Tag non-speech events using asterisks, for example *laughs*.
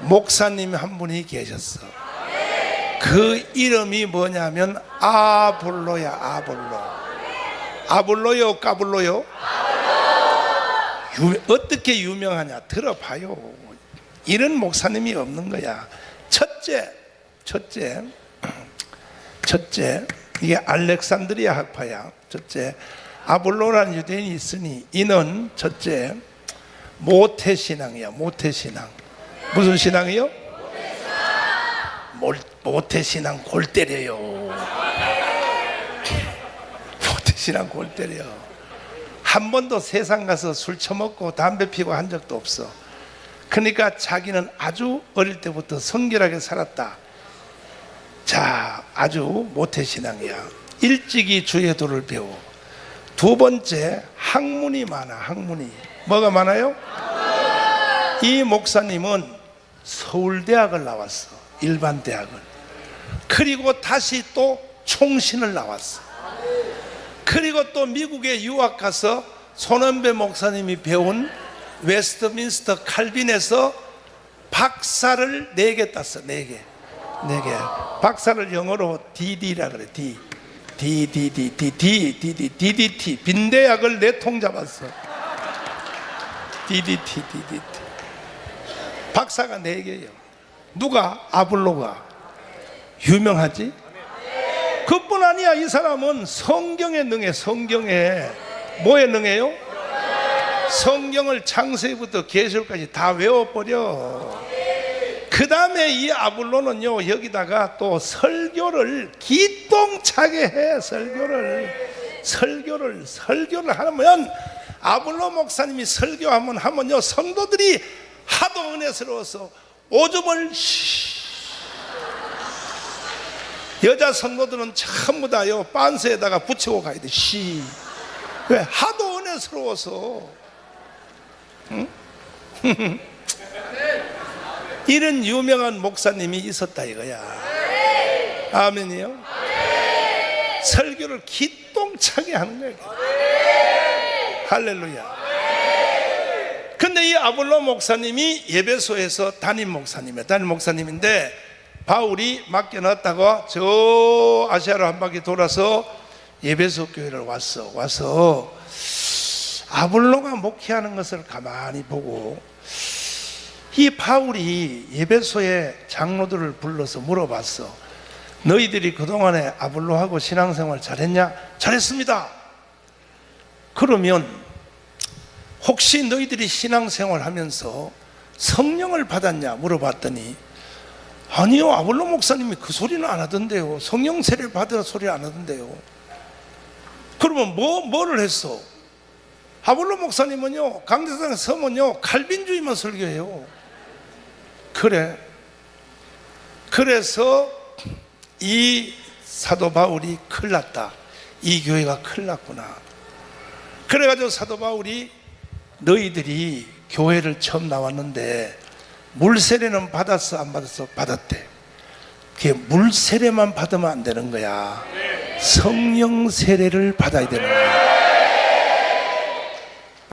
목사님 한 분이 계셨어. 그 이름이 뭐냐면 아볼로야 아볼로. 아볼로요 까볼로요? 유, 어떻게 유명하냐 들어봐요. 이런 목사님이 없는 거야. 첫째, 첫째, *clears throat* 첫째 이게 알렉산드리아 학파야. 첫째 아볼로라는 유대인이 있으니 이는 첫째 모태 신앙이야. 모태 신앙. 무슨 신앙이요? 몰- 모태 신앙 골 때려요. 모태 신앙 골 때려. 한 번도 세상 가서 술 처먹고 담배 피고 한 적도 없어. 그러니까 자기는 아주 어릴 때부터 성결하게 살았다. 자, 아주 모태 신앙이야. 일찍이 주의 도를 배워. 두 번째, 학문이 많아, 학문이. 뭐가 많아요? 이 목사님은 서울대학을 나왔어. 일반 대학을. 그리고 다시 또 총신을 나왔어. 그리고 또 미국에 유학 가서 손원배 목사님이 배운 웨스트민스터 칼빈에서 박사를 네 개 땄어. 네 개. 네 개. 박사를 영어로 DD라 그래. D. D D D D D D D DDT 빈대약을 네 통 잡았어. DDT DDT. 박사가 네 개예요. 누가 아블로가 유명하지? 그뿐 아니야. 이 사람은 성경에 능해. 성경에 뭐에 능해요? 성경을 창세기부터 계시록까지 다 외워버려. 그 다음에 이 아블로는요 여기다가 또 설교를 기똥차게 해 설교를 설교를 설교를 하면 아블로 목사님이 설교하면 하면요 성도들이 하도 은혜스러워서 오줌을 쉬 여자 성도들은 전부 다요 빤스에다가 붙이고 가야 돼. 시. 왜? 하도 은혜스러워서. 응? *laughs* 이런 유명한 목사님이 있었다 이거야. 아멘이요. 설교를 기똥차게 하는 거예요. 할렐루야. 근데 이 아볼로 목사님이 예배소에서 담임 목사님이에요. 담임 목사님인데 바울이 맡겨놨다가 저 아시아로 한 바퀴 돌아서 예배소 교회를 왔어. 와서 아볼로가 목회하는 것을 가만히 보고 이 바울이 예배소의 장로들을 불러서 물어봤어. 너희들이 그동안에 아볼로하고 신앙생활 잘했냐? 잘했습니다. 그러면 혹시 너희들이 신앙생활 하면서 성령을 받았냐? 물어봤더니 아니요, 아볼로 목사님이 그 소리는 안 하던데요. 성령 세례를 받으라 소리 안 하던데요. 그러면 뭐, 뭐를 했어? 아볼로 목사님은요, 강대상에 서면요, 칼빈주의만 설교해요. 그래. 그래서 이 사도 바울이 큰일 났다. 이 교회가 큰일 났구나. 그래가지고 사도 바울이 너희들이 교회를 처음 나왔는데 물세례는 받았어 안 받았어 받았대. 그게 물세례만 받으면 안 되는 거야. 성령 세례를 받아야 되는 거야.